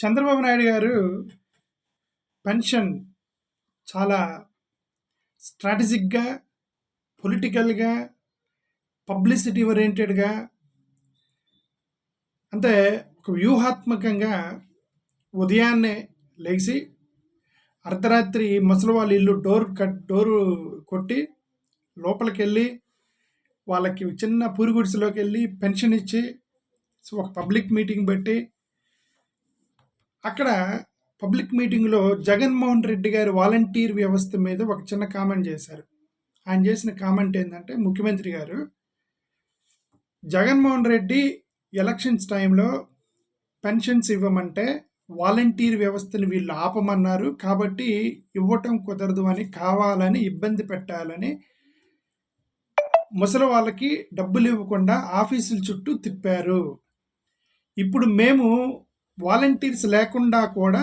చంద్రబాబు నాయుడు గారు పెన్షన్ చాలా స్ట్రాటజిక్గా పొలిటికల్గా పబ్లిసిటీ ఓరియంటెడ్గా అంటే ఒక వ్యూహాత్మకంగా ఉదయాన్నే లేచి అర్ధరాత్రి ముసలి వాళ్ళ ఇల్లు డోర్ కట్ డోరు కొట్టి లోపలికి వెళ్ళి వాళ్ళకి చిన్న పూరిగుడిసెలోకి వెళ్ళి పెన్షన్ ఇచ్చి సో ఒక పబ్లిక్ మీటింగ్ పెట్టి అక్కడ పబ్లిక్ మీటింగ్లో జగన్మోహన్ రెడ్డి గారు వాలంటీర్ వ్యవస్థ మీద ఒక చిన్న కామెంట్ చేశారు. ఆయన చేసిన కామెంట్ ఏంటంటే ముఖ్యమంత్రి గారు జగన్మోహన్ రెడ్డి ఎలక్షన్స్ టైంలో పెన్షన్స్ ఇవ్వమంటే వాలంటీర్ వ్యవస్థను వీళ్ళు ఆపమన్నారు. కాబట్టి ఇవ్వటం కుదరదు అని కావాలని ఇబ్బంది పెట్టాలని ముసలి వాళ్ళకి డబ్బులు ఇవ్వకుండా ఆఫీసుల చుట్టూ తిప్పారు. ఇప్పుడు మేము వాలంటీర్స్ లేకుండా కూడా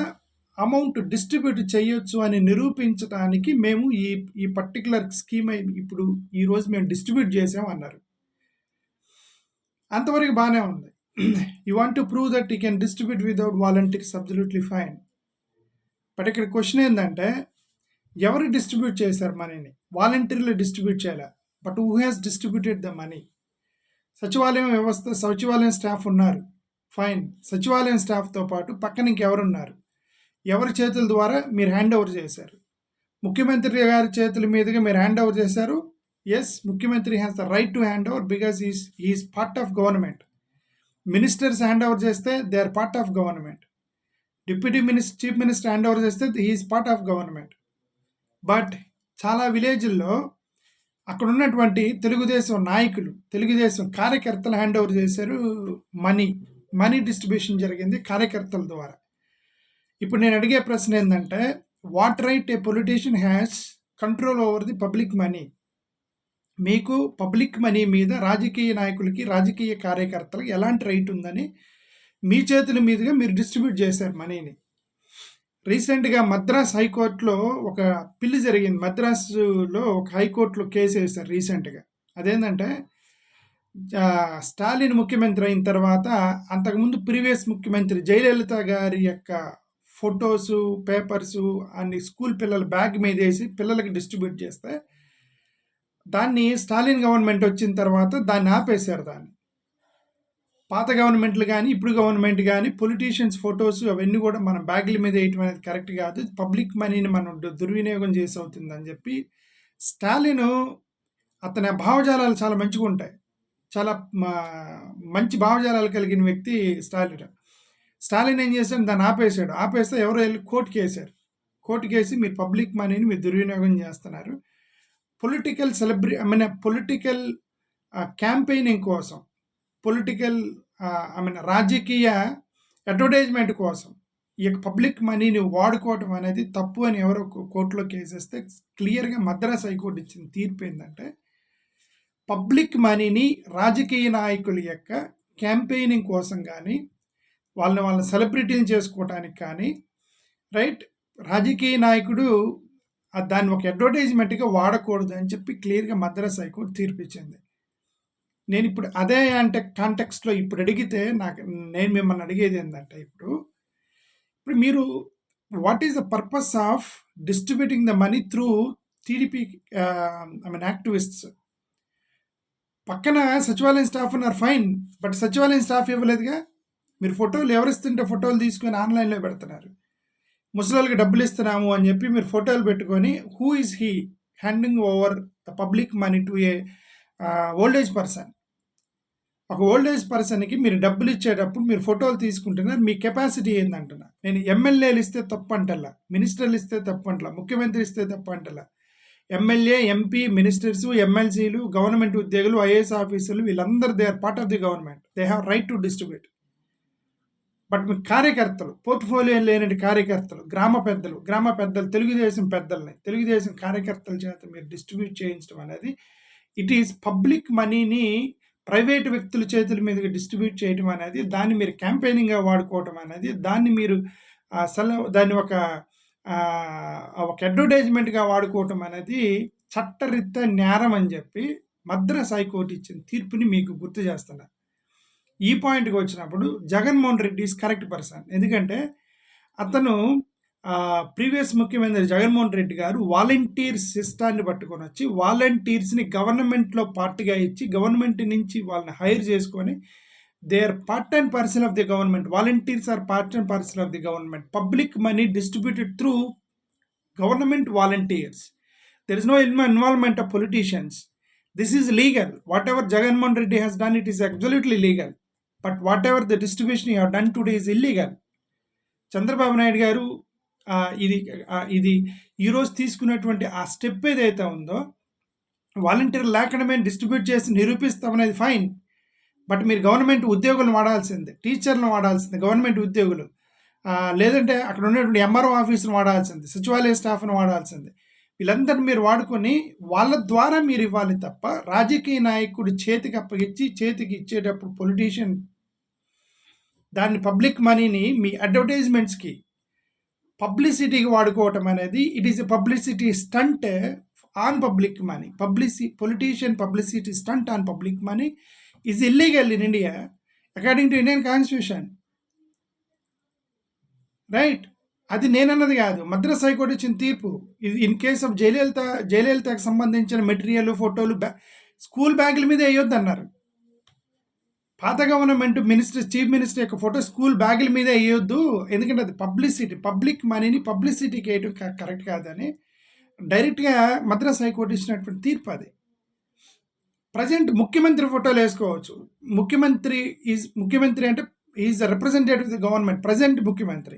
అమౌంట్ డిస్ట్రిబ్యూట్ చేయొచ్చు అని నిరూపించడానికి మేము ఈ ఈ పర్టికులర్ స్కీమ్ ఇప్పుడు ఈరోజు మేము డిస్ట్రిబ్యూట్ చేసాం అన్నారు. అంతవరకు బాగానే ఉంది. You want to prove that you can distribute without volunteers absolutely fine but ఇక్కడ క్వశ్చన్ ఏంటంటే ఎవరు డిస్ట్రిబ్యూట్ చేశారు మనీని వాలంటీర్లు డిస్ట్రిబ్యూట్ చేయాలి? But who has distributed the money సచివాలయం వ్యవస్థ సచివాలయం స్టాఫ్ ఉన్నారు. ఫైన్. సచివాలయం స్టాఫ్తో పాటు పక్కన ఇంకెవరున్నారు? ఎవరి చేతుల ద్వారా మీరు హ్యాండ్ ఓవర్ చేశారు? ముఖ్యమంత్రి గారి చేతుల మీదుగా మీరు హ్యాండ్ ఓవర్ చేశారు? ఎస్ ముఖ్యమంత్రి has the right to hand over because is is part of government ministers hand over చేస్తే they are part of government deputy minister chief minister hand over చేస్తే is part of government but చాలా విలేజ్ల్లో అక్కడ ఉన్నటువంటి తెలుగుదేశం నాయకులు తెలుగుదేశం కార్యకర్తలు hand over చేశారు money money distribution జరిగింది కార్యకర్తల ద్వారా. ఇప్పుడు నేను అడిగే ప్రశ్న ఏంటంటే what right a politician has control over the public money మీకు పబ్లిక్ మనీ మీద రాజకీయ నాయకులకి రాజకీయ కార్యకర్తలకు ఎలాంటి రైట్ ఉందని మీ చేతుల మీదుగా మీరు డిస్ట్రిబ్యూట్ చేశారు మనీని రీసెంట్గా మద్రాస్ హైకోర్టులో ఒక పిల్లి జరిగింది. మద్రాసులో ఒక హైకోర్టులో కేసు వేశారు రీసెంట్గా అదేంటంటే స్టాలిన్ ముఖ్యమంత్రి అయిన తర్వాత అంతకుముందు ప్రీవియస్ ముఖ్యమంత్రి జయలలిత గారి యొక్క ఫొటోసు పేపర్సు అన్ని స్కూల్ పిల్లల బ్యాగ్ మీద వేసి పిల్లలకి డిస్ట్రిబ్యూట్ చేస్తే దాన్ని స్టాలిన్ గవర్నమెంట్ వచ్చిన తర్వాత దాన్ని ఆపేశారు దాన్ని. పాత గవర్నమెంట్లు కానీ ఇప్పుడు గవర్నమెంట్ కానీ పొలిటీషియన్స్ ఫొటోస్ అవన్నీ కూడా మన బ్యాగుల మీద వేయటం అనేది కరెక్ట్ కాదు. పబ్లిక్ మనీని మనం దుర్వినియోగం చేసి అవుతుందని చెప్పి స్టాలిన్ అతని భావజాలాలు చాలా మంచిగా ఉంటాయి చాలా మంచి భావజాలాలు కలిగిన వ్యక్తి స్టాలిన్. స్టాలిన్ ఏం చేశాడు? దాన్ని ఆపేశాడు. ఆపేస్తే ఎవరో వెళ్ళి కోర్టుకి వేశారు. కోర్టుకి వేసి మీరు పబ్లిక్ మనీని మీరు దుర్వినియోగం చేస్తున్నారు. Political సెలబ్రి I mean political campaigning కోసం పొలిటికల్ ఐ మీన్ రాజకీయ అడ్వర్టైజ్మెంట్ కోసం ఈ యొక్క పబ్లిక్ మనీని వాడుకోవటం అనేది తప్పు అని ఎవరో కోర్టులో కేసేస్తే క్లియర్గా మద్రాస్ హైకోర్టు ఇచ్చిన తీర్పు ఏంటంటే పబ్లిక్ మనీని రాజకీయ నాయకుల యొక్క క్యాంపెయినింగ్ కోసం కానీ వాళ్ళని వాళ్ళని సెలబ్రిటీని చేసుకోవడానికి కానీ రైట్? రాజకీయ నాయకుడు దాన్ని ఒక అడ్వర్టైజ్మెంట్గా వాడకూడదు అని చెప్పి క్లియర్గా మద్రాస్ హైకోర్టు తీర్పిచ్చింది. నేను ఇప్పుడు అదే అంటే కాంటెక్స్ట్లో ఇప్పుడు అడిగితే నాకు నేను మిమ్మల్ని అడిగేది ఏంటంటే ఇప్పుడు ఇప్పుడు మీరు what is the purpose of distributing the money through TDP I mean activists? పక్కన సచివాలయం స్టాఫ్ ఉన్నారు ఫైన్ బట్ సచివాలయం స్టాఫ్ ఇవ్వలేదుగా. మీరు ఫోటోలు ఎవరిస్తుంటే ఫోటోలు తీసుకొని ఆన్లైన్లో పెడుతున్నారు. ముసలికి డబ్బులు ఇస్తున్నాము అని చెప్పి మీరు ఫోటోలు పెట్టుకొని who is he handing over the public money to a old age person ఒక ఓల్డేజ్ పర్సన్కి మీరు డబ్బులు ఇచ్చేటప్పుడు మీరు ఫోటోలు తీసుకుంటున్నారు. మీ కెపాసిటీ ఏందంటున్నా. నేను ఎమ్మెల్యేలు ఇస్తే తప్పు అంటలా మినిస్టర్లు ఇస్తే తప్పు అంటలా ముఖ్యమంత్రి ఇస్తే తప్పు అంటలా ఎమ్మెల్యే ఎంపీ మినిస్టర్స్ ఎమ్మెల్సీలు గవర్నమెంట్ ఉద్యోగులు ఐఏఎస్ ఆఫీసర్లు వీళ్ళందరూ they are part of the government they have right to distribute but మీ కార్యకర్తలు పోర్ట్ఫోలియో లేని కార్యకర్తలు గ్రామ పెద్దలు గ్రామ పెద్దలు తెలుగుదేశం పెద్దల్ని తెలుగుదేశం కార్యకర్తల చేత మీరు డిస్ట్రిబ్యూట్ చేయించడం అనేది ఇట్ ఈస్ పబ్లిక్ మనీని ప్రైవేట్ వ్యక్తుల చేతుల మీదుగా డిస్ట్రిబ్యూట్ చేయడం అనేది దాన్ని మీరు క్యాంపెయినింగ్గా వాడుకోవటం అనేది దాన్ని మీరు సెల దాన్ని ఒక ఒక అడ్వర్టైజ్మెంట్గా వాడుకోవటం అనేది చట్టరీత్యా నేరం అని చెప్పి మద్రాస్ హైకోర్టు ఇచ్చిన తీర్పుని మీకు గుర్తు చేస్తున్నా. ఈ పాయింట్కి వచ్చినప్పుడు Jaganmohan Reddy is correct person ఎందుకంటే అతను ప్రీవియస్ ముఖ్యమంత్రి జగన్మోహన్ రెడ్డి గారు వాలంటీర్ సిస్టాన్ని పట్టుకొని వచ్చి వాలంటీర్స్ని గవర్నమెంట్లో పార్ట్గా ఇచ్చి గవర్నమెంట్ నుంచి వాళ్ళని హైర్ చేసుకొని they are part and person of the government volunteers are part and person of the government public money distributed through government volunteers there is no involvement of politicians this is legal whatever Jaganmohan Reddy has done it is absolutely legal but whatever the distribution you done today is illegal Chandrababu Naidu garu ఇది ఇది ఈరోజు తీసుకున్నటువంటి ఆ step ఏదైతే ఉందో volunteer లేకుండా మేము distribute చేసి నిరూపిస్తామనేది ఫైన్ బట్ మీరు గవర్నమెంట్ ఉద్యోగులను వాడాల్సిందే టీచర్లను వాడాల్సిందే గవర్నమెంట్ ఉద్యోగులు. లేదంటే అక్కడ ఉండేటువంటి ఎంఆర్ఓ ఆఫీసును వాడాల్సింది సచివాలయ స్టాఫ్ను వాడాల్సిందే. వీళ్ళందరినీ మీరు వాడుకొని వాళ్ళ ద్వారా మీరు ఇవ్వాలి తప్ప రాజకీయ నాయకుడు చేతికి అప్పగించి చేతికి ఇచ్చేటప్పుడు పొలిటీషియన్ దాన్ని పబ్లిక్ మనీని మీ అడ్వర్టైజ్మెంట్స్కి పబ్లిసిటీకి వాడుకోవటం అనేది it is a publicity stunt on public money. పబ్లిసి politician publicity stunt on public money. Is illegal in India according to Indian constitution right అది నేనన్నది కాదు. మద్రాస్ హైకోర్టు ఇచ్చిన తీర్పు ఇది ఇన్ కేస్ ఆఫ్ జయలలిత జయలలితకు సంబంధించిన మెటీరియల్ ఫోటోలు బ్యా స్కూల్ బ్యాగుల మీద వేయొద్దు అన్నారు పాత గవర్నమెంట్ మినిస్టర్ చీఫ్ మినిస్టర్ యొక్క ఫోటో స్కూల్ బ్యాగుల మీద వేయొద్దు. ఎందుకంటే అది పబ్లిసిటీ పబ్లిక్ మనీని పబ్లిసిటీకి వేయడం కరెక్ట్ కాదని డైరెక్ట్గా మద్రాస్ హైకోర్టు ఇచ్చినటువంటి తీర్పు అది. ప్రజెంట్ ముఖ్యమంత్రి ఫోటోలు వేసుకోవచ్చు. ముఖ్యమంత్రి ఈజ్ ముఖ్యమంత్రి అంటే is the representative the government present ముఖ్యమంత్రి.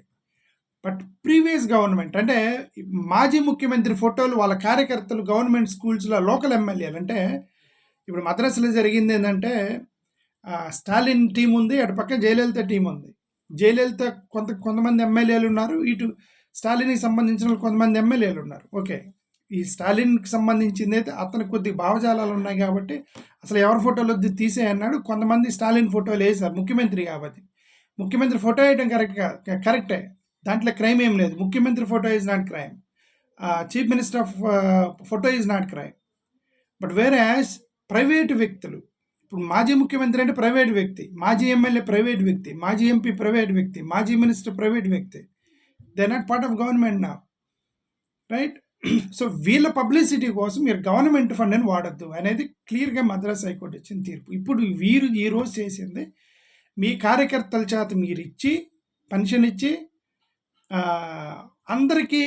బట్ ప్రీవియస్ గవర్నమెంట్ అంటే మాజీ ముఖ్యమంత్రి ఫోటోలు వాళ్ళ కార్యకర్తలు గవర్నమెంట్ స్కూల్స్లో లోకల్ ఎమ్మెల్యేలు అంటే ఇప్పుడు మద్రాసులో జరిగింది ఏంటంటే స్టాలిన్ టీం ఉంది అటు పక్క జయలలిత టీం ఉంది. జయలలిత కొంత కొంతమంది ఎమ్మెల్యేలు ఉన్నారు ఇటు స్టాలిన్కి సంబంధించిన కొంతమంది ఎమ్మెల్యేలు ఉన్నారు. ఓకే ఈ స్టాలిన్కి సంబంధించింది అయితే అతనికి కొద్ది భావజాలాలు ఉన్నాయి కాబట్టి అసలు ఎవరి ఫోటోలు వద్దు తీసేయన్నాడు కొంతమంది స్టాలిన్ ఫోటోలు వేశారు ముఖ్యమంత్రి కాబట్టి. ముఖ్యమంత్రి ఫోటో వేయడం కరెక్ట్ కరెక్టే. దాంట్లో క్రైమ్ ఏం లేదు. ముఖ్యమంత్రి photo is not crime. Chief minister of photo is not crime. But వేరే ప్రైవేటు వ్యక్తులు ఇప్పుడు మాజీ ముఖ్యమంత్రి అంటే ప్రైవేట్ వ్యక్తి మాజీ ఎమ్మెల్యే ప్రైవేట్ వ్యక్తి మాజీ ఎంపీ ప్రైవేట్ వ్యక్తి మాజీ మినిస్టర్ ప్రైవేట్ వ్యక్తి. They not part of government నా. రైట్? సో వీళ్ళ పబ్లిసిటీ కోసం మీరు గవర్నమెంట్ ఫండ్ అని వాడద్దు అనేది క్లియర్గా మద్రాస్ హైకోర్టు ఇచ్చిన తీర్పు. ఇప్పుడు వీరు ఈరోజు చేసింది మీ కార్యకర్తల చేత మీరు ఇచ్చి పెన్షన్ ఇచ్చి అందరికీ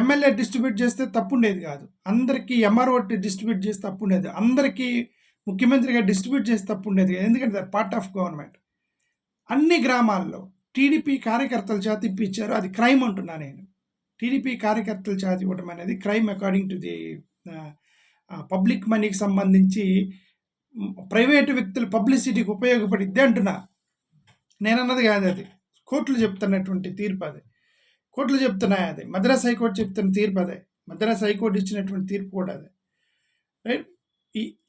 ఎమ్మెల్యే డిస్ట్రిబ్యూట్ చేస్తే తప్పు ఉండేది కాదు. అందరికీ ఎంఆర్ఓ డిస్ట్రిబ్యూట్ చేస్తే తప్పు ఉండేది అందరికీ ముఖ్యమంత్రిగా డిస్ట్రిబ్యూట్ చేస్తే తప్పు ఉండేది ఎందుకంటే పార్ట్ ఆఫ్ గవర్నమెంట్ అన్ని గ్రామాల్లో టీడీపీ కార్యకర్తల చేత ఇప్పించారు. అది క్రైమ్ అంటున్నా నేను. టీడీపీ కార్యకర్తలు చేత ఇవ్వడం అనేది crime according to the public మనీకి సంబంధించి ప్రైవేటు వ్యక్తుల పబ్లిసిటీకి ఉపయోగపడిద్ది అంటున్నా. నేనన్నది కాదు అది. కోర్టులు చెప్తున్నటువంటి తీర్పు అది. కోర్టులు చెప్తున్నాయి అది. మద్రాస్ హైకోర్టు చెప్తున్న తీర్పు అదే. మద్రాస్ హైకోర్టు ఇచ్చినటువంటి తీర్పు కూడా అదే. Right?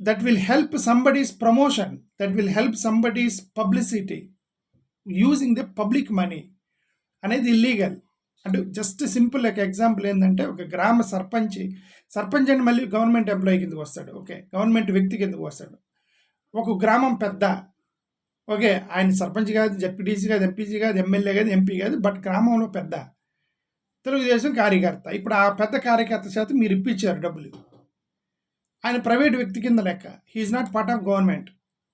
That will help somebody's promotion that will help somebody's publicity using the public money అనేది ఇల్లీగల్ అంటే జస్ట్ సింపుల్ ఒక ఎగ్జాంపుల్ ఏంటంటే ఒక గ్రామ సర్పంచ్ సర్పంచ్ అని మళ్ళీ గవర్నమెంట్ ఎంప్లాయీ కిందకు వస్తాడు. ఓకే గవర్నమెంట్ వ్యక్తి కిందకు వస్తాడు. ఒక గ్రామం పెద్ద. ఓకే ఆయన సర్పంచ్ కాదు జెడ్పీటీసీ కాదు ఎంపీసీ కాదు ఎమ్మెల్యే కాదు ఎంపీ కాదు బట్ గ్రామంలో పెద్ద. తెలుగుదేశం కార్యకర్త. ఇప్పుడు ఆ పెద్ద కార్యకర్త చేత మీరు ఇప్పించారు డబ్బులు. ఆయన ప్రైవేట్ వ్యక్తి కింద లెక్క. He is not part of government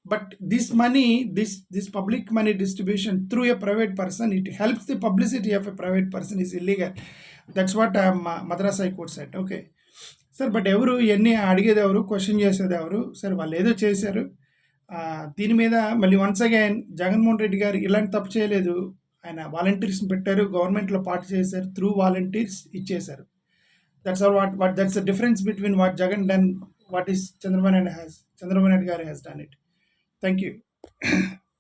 but this money this this public money distribution through a private person it helps the publicity of a private person is illegal that's what Madras high court set okay sir but ఎవరు ఇవన్నీ అడిగేది ఎవరు question చేసేది ఎవరు? Sir వాళ్ళు ఏదో చేశారు. దీని మీద మళ్ళీ వన్స్ అగైన్ జగన్మోహన్ రెడ్డి గారు ఇలాంటి తప్పు చేయలేదు. ఆయన వాలంటీర్స్ని పెట్టారు గవర్నమెంట్లో పాటు చేశారు త్రూ వాలంటీర్స్ ఇచ్చేశారు. That's all what what that's the difference between what Jagan done what is Chandrababu Naidu has Chandrababu Naidu garu has done it thank you